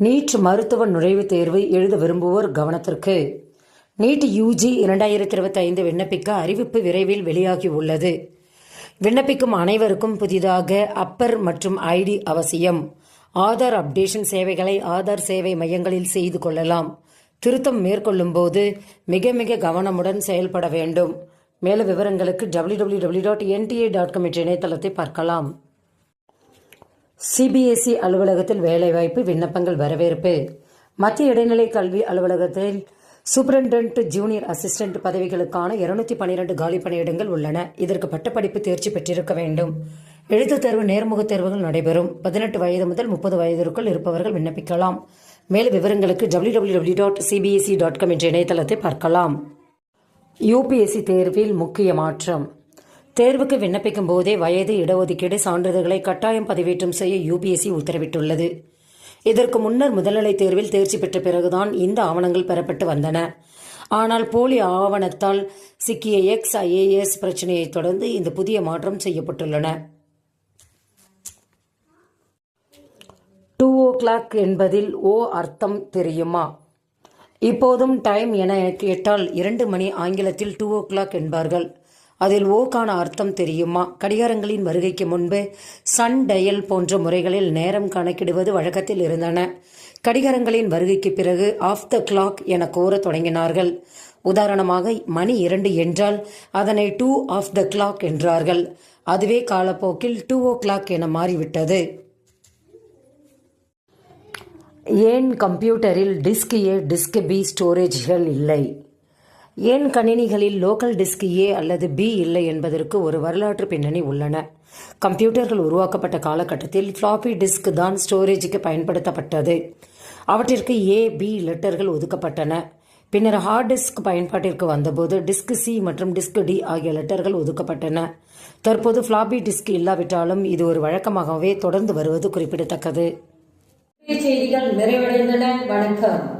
NEET மருத்துவ நுழைவுத் தேர்வு எழுத விரும்புவோர் கவனத்திற்கு. நீட் யூஜி இரண்டாயிரத்தி இருபத்தி ஐந்து விண்ணப்பிக்க அறிவிப்பு விரைவில் வெளியாகி உள்ளது. விண்ணப்பிக்கும் அனைவருக்கும் புதிதாக அப்பர் மற்றும் ஐடி அவசியம். ஆதார் அப்டேஷன் சேவைகளை ஆதார் சேவை மையங்களில் செய்து கொள்ளலாம். திருத்தம் மேற்கொள்ளும் போது மிக மிக கவனமுடன் செயல்பட வேண்டும். மேலும் விவரங்களுக்கு W W W dot NTA dot com என்ற இணையதளத்தை பார்க்கலாம். சிபிஎஸ்இ அலுவலகத்தில் வேலைவாய்ப்பு விண்ணப்பங்கள் வரவேற்பு. மத்திய இடைநிலை கல்வி அலுவலகத்தில் சூப்பரண்டன்ட் ஜூனியர் அசிஸ்டன்ட் பதவிகளுக்கான இருநூத்தி பன்னிரண்டு காலி பணியிடங்கள் உள்ளன. இதற்கு பட்டப்படிப்பு தேர்ச்சி பெற்றிருக்க வேண்டும். எழுத்துத் தேர்வு நேர்முகத் தேர்வுகள் நடைபெறும். பதினெட்டு வயது முதல் முப்பது வயதிற்குள் இருப்பவர்கள் விண்ணப்பிக்கலாம். மேலும் விவரங்களுக்கு W W W dot CBSE dot com என்ற இணையதளத்தை பார்க்கலாம். யூபிஎஸ்சி தேர்வில் முக்கிய மாற்றம். தேர்வுக்கு விண்ணப்பிக்கும் போதே வயது இடஒதுக்கீடு சான்றிதழ்களை கட்டாயம் பதிவேற்றம் செய்ய யூபிஎஸ்சி உத்தரவிட்டுள்ளது. இதற்கு முன்னர் முதல்நிலை தேர்வில் தேர்ச்சி பெற்ற பிறகுதான் இந்த ஆவணங்கள் பெறப்பட்டு வந்தன. ஆனால் போலி ஆவணத்தால் சிக்கிய எக்ஸ் ஐஏஎஸ் பிரச்சனையை தொடர்ந்து இந்த புதிய மாற்றம் செய்யப்பட்டுள்ளன. டூ ஓ கிளாக் என்பதில் ஓ அர்த்தம் தெரியுமா? இப்போதும் டைம் என கேட்டால் இரண்டு மணி ஆங்கிலத்தில் டூ ஓ கிளாக் என்பார்கள். அதில் ஓக்கான அர்த்தம் தெரியுமா? கடிகாரங்களின் வருகைக்கு முன்பு சன் டயல் போன்ற முறைகளில் நேரம் கணக்கிடுவது வழக்கத்தில் இருந்தன. கடிகாரங்களின் வருகைக்கு பிறகு ஆஃப் த கிளாக் என கோரத் தொடங்கினார்கள். உதாரணமாக மணி இரண்டு என்றால் அதனை டூ ஆஃப் த கிளாக் என்றார்கள். அதுவே காலப்போக்கில் டூ ஓ கிளாக் என மாறிவிட்டது. ஏன் கம்ப்யூட்டரில் டிஸ்க் ஏ டிஸ்க் பி ஸ்டோரேஜ்கள் இல்லை? ஏன் கணினிகளில் லோக்கல் டிஸ்க் ஏ அல்லது பி இல்லை என்பதற்கு ஒரு வரலாற்று பின்னணி உள்ளன? கம்ப்யூட்டர்கள் உருவாக்கப்பட்ட காலகட்டத்தில் ஃப்ளாப்பி டிஸ்க் தான் ஸ்டோரேஜுக்கு பயன்படுத்தப்பட்டது. அவற்றிற்கு ஏ பி லெட்டர்கள் ஒதுக்கப்பட்டன. பின்னர் ஹார்ட் டிஸ்க் பயன்பாட்டிற்கு வந்தபோது டிஸ்க் சி மற்றும் டிஸ்க் டி ஆகிய லெட்டர்கள் ஒதுக்கப்பட்டன. தற்போது ஃப்ளாப்பி டிஸ்க் இல்லாவிட்டாலும் இது ஒரு வழக்கமாகவே தொடர்ந்து வருவது குறிப்பிடத்தக்கது. செய்திகள் நிறைவடைந்தன. வணக்கம்.